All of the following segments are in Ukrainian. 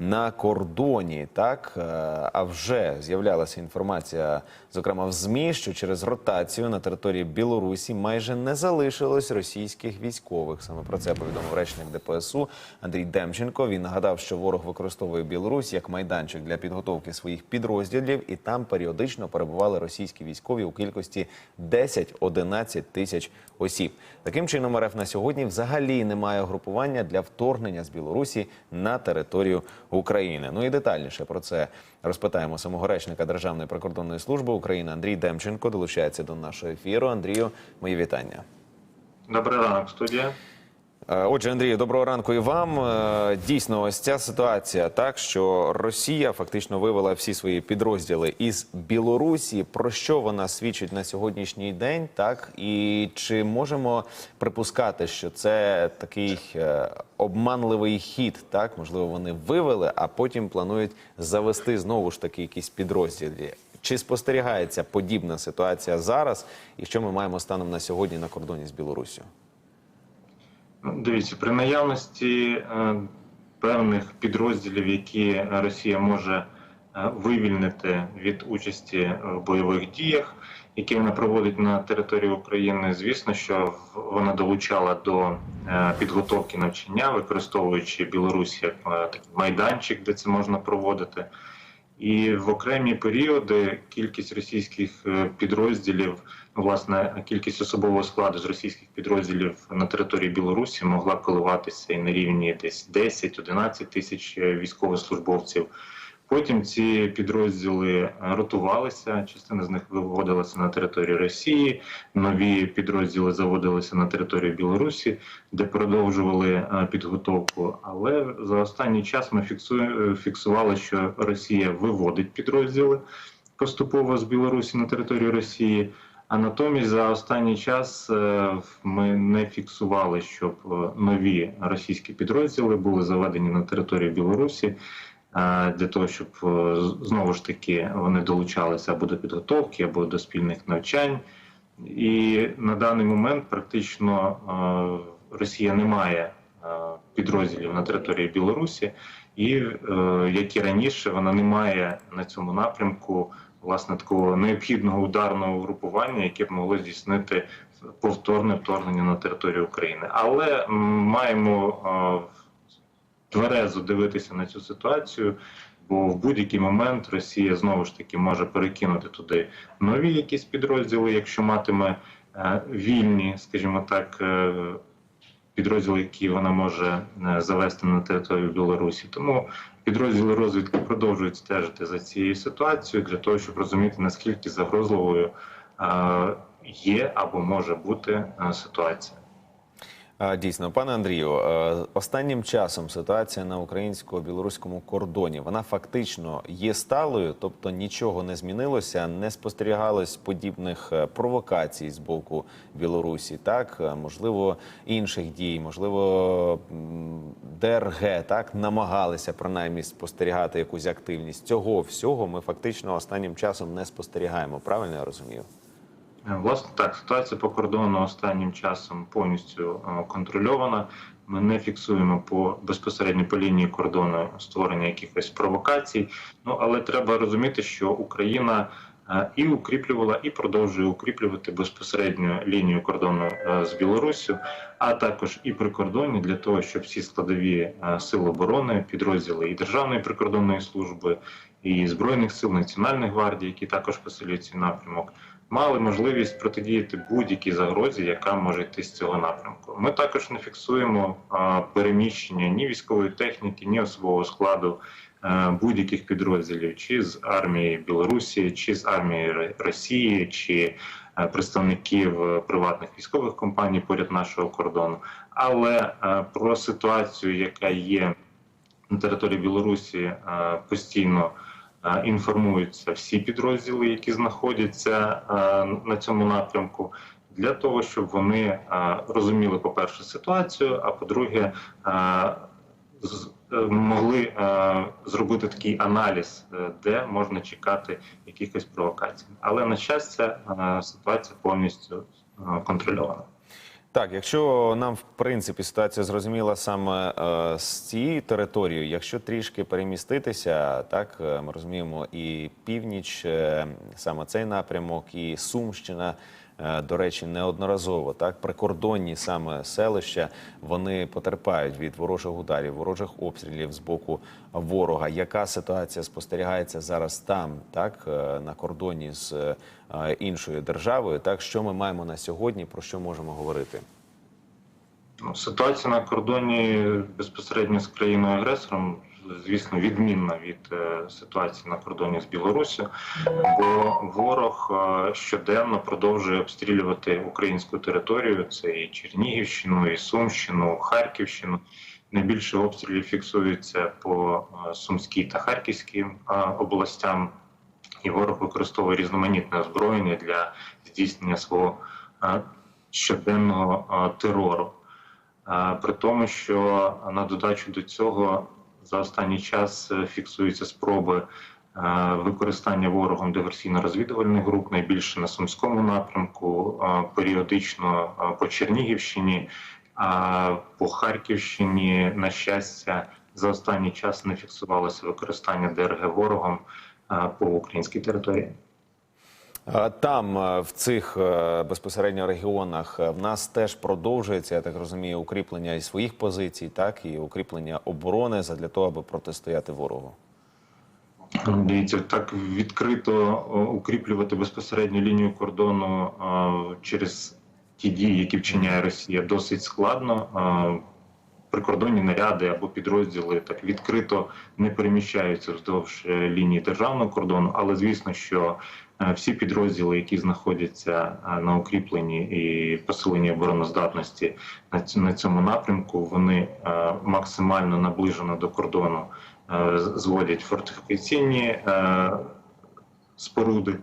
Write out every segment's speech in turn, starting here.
на кордоні. Так Е, а вже з'являлася інформація, зокрема в змі, що через ротацію на території Білорусі майже не залишилось російських військових. Саме про це повідомив речник ДПСУ Андрій Демченко. Він нагадав, що ворог використовує Білорусь як майданчик для підготовки своїх підрозділів, і там періодично перебували російські військові у кількості 10-11 тисяч осіб. Таким чином, РФ на сьогодні взагалі немає групування для вторгнення з Білорусі на територію України. Ну і детальніше про це розпитаємо самого речника Державної прикордонної служби України Андрій Демченко. Долучається до нашого ефіру. Андрію, мої вітання. Добрий ранок, студія. Е, Отже, Андрію, доброго ранку і вам. Е, Дійсно, ось ця ситуація, так що Росія фактично вивела всі свої підрозділи із Білорусі. Про що вона свідчить на сьогоднішній день? Так і чи можемо припускати, що це такий е, обманливий хід? Так, можливо, вони вивели, а потім планують завести знову ж таки якісь підрозділи. Чи спостерігається подібна ситуація зараз? І що ми маємо станом на сьогодні на кордоні з Білоруссю? Ну, Дивіться, при наявності е, певних підрозділів, які Росія може е, вивільнити від участі в бойових діях, які вона проводить на території України, звісно, що вона долучала до е, підготовки навчання, використовуючи Білорусь як майданчик, де це можна проводити. І в окремі періоди кількість російських е, підрозділів, ну, власне, кількість особового складу з російських підрозділів на території Білорусі могла коливатися і на рівні десь 10-11 тисяч е, військовослужбовців. Потім ці підрозділи е, ротувалися, частина з них виводилася на територію Росії, нові підрозділи заводилися на територію Білорусі, де продовжували е, підготовку. Але за останній час ми фіксували, що Росія виводить підрозділи поступово з Білорусі на територію Росії. А натомість за останній час е, ми не фіксували, щоб е, нові російські підрозділи були заведені на територію Білорусі е, для того, щоб е, знову ж таки вони долучалися або до підготовки, або до спільних навчань. І на даний момент практично е, Росія не має е, підрозділів на території Білорусі, і як і раніше, вона не має на цьому напрямку власне такого необхідного ударного групування, яке б могло здійснити повторне вторгнення на територію України. Але маємо е, тверезо дивитися на цю ситуацію. Бо в будь-який момент Росія знову ж таки може перекинути туди нові якісь підрозділи, якщо матиме е, вільні, скажімо так, е, підрозділи, які вона може е, завести на територію Білорусі. Тому підрозділи розвідки продовжують стежити за цією ситуацією для того, щоб розуміти наскільки загрозливою є або може бути ситуація. Дійсно, пане Андрію, е, останнім часом ситуація на українсько-білоруському кордоні вона фактично є сталою, тобто нічого не змінилося, не спостерігалось подібних е, провокацій з боку Білорусі, так Е, можливо, інших дій, можливо, ДРГ так намагалися принаймні спостерігати якусь активність. Цього всього ми фактично останнім часом не спостерігаємо. Правильно я розумію? Е, Власне, так, ситуація по кордону останнім часом повністю е, контрольована. Ми не фіксуємо по безпосередньо по лінії кордону створення якихось провокацій. Ну але треба розуміти, що Україна е, і укріплювала, і продовжує укріплювати безпосередньо лінію кордону з Білоруссю, а також і прикордонні для того, щоб всі складові сил оборони, підрозділи і Державної прикордонної служби, і збройних сил Національної гвардії, які також посилюють цей напрямок мали можливість протидіяти будь-якій загрозі, яка може йти з цього напрямку. Ми також не фіксуємо переміщення ні військової техніки, ні особового складу е, будь-яких підрозділів, чи з армії Білорусі, чи з армії Росії, чи е, представників е, приватних військових компаній поряд нашого кордону. Але про ситуацію, яка є на території Білорусі, постійно інформуються всі підрозділи, які знаходяться е, на цьому напрямку, для того, щоб вони е, розуміли, по-перше, ситуацію, а по-друге, е, е, могли е, зробити такий аналіз, е, де можна чекати якихось провокацій. Але на щастя, е, ситуація повністю е, контрольована. Так, якщо нам в принципі ситуація зрозуміла саме е, з цією територією, якщо трішки переміститися, так е, ми розуміємо і північ, е, саме цей напрямок, і Сумщина. Е, До речі, неодноразово так прикордонні саме селища вони потерпають від ворожих ударів, ворожих обстрілів з боку ворога. Яка ситуація спостерігається зараз там, так е, на кордоні з е, іншою державою? Так що ми маємо на сьогодні? Про що можемо говорити? Ну, Ситуація на кордоні безпосередньо з країною агресором, звісно, відмінна від е, ситуації на кордоні з Білоруссю, бо ворог е, щоденно продовжує обстрілювати українську територію. Це і Чернігівщину, і Сумщину, Харківщину. Найбільше обстрілів фіксується по е, Сумській та Харківській областям, і ворог використовує різноманітне озброєння для здійснення свого щоденного терору. При тому, що на додачу до цього за останній час е, фіксуються спроби е, використання ворогом диверсійно-розвідувальних груп, найбільше на Сумському напрямку, е, періодично по Чернігівщині, а по Харківщині, на щастя, за останній час не фіксувалося використання ДРГ ворогом по українській території. Там, е, в цих е, безпосередньо регіонах, е, в нас теж продовжується, я так розумію, укріплення і своїх позицій, так і укріплення оборони для того, аби протистояти ворогу. Дивіться, так відкрито укріплювати безпосередньо лінію кордону через ті дії, які вчиняє Росія, досить складно. Прикордонні наряди або підрозділи так відкрито не переміщаються вздовж е, лінії державного кордону, але звісно, що е, всі підрозділи, які знаходяться е, на укріпленні і посиленні обороноздатності на ць- на цьому напрямку, вони максимально наближено до кордону зводять фортифікаційні споруди,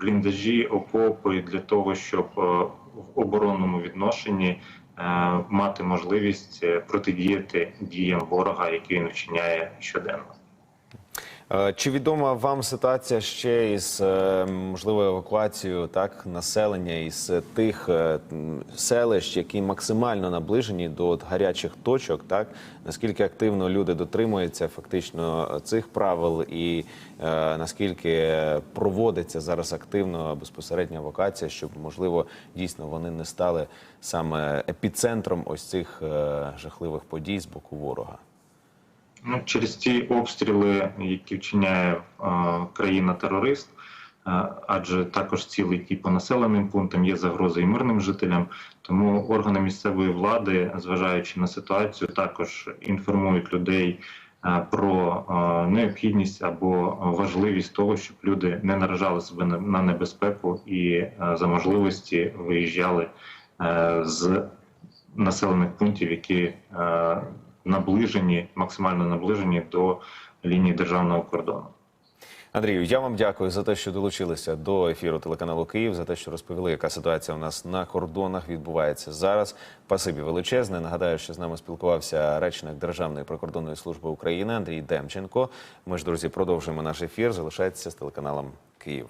бліндажі, окопи для того, щоб в оборонному відношенні мати можливість е, протидіяти діям ворога, які він вчиняє щоденно. Е, Чи відома вам ситуація ще із е, можливою евакуацією так населення із е, тих селищ, які максимально наближені до гарячих точок? Так наскільки активно люди дотримуються фактично цих правил, і е, наскільки проводиться зараз активно безпосередня евакуація, щоб можливо дійсно вони не стали саме епіцентром ось цих е, жахливих подій з боку ворога? Ну, через ті обстріли, які вчиняє е, країна-терорист, е, адже також цілий ті по населеним пунктам є загрози і мирним жителям. Тому органи місцевої влади, зважаючи на ситуацію, також інформують людей е, про необхідність або важливість того, щоб люди не наражали себе на- небезпеку і за можливості виїжджали з населених пунктів, які наближені, максимально наближені до лінії державного кордону. Андрію, я вам дякую за те, що долучилися до ефіру телеканалу Київ, за те, що розповіли, яка ситуація у нас на кордонах відбувається зараз. Пасибі величезне. Нагадаю, що з нами спілкувався речник Державної прикордонної служби України Андрій Демченко. Ми ж друзі продовжуємо наш ефір. Залишайтеся з телеканалом Київ.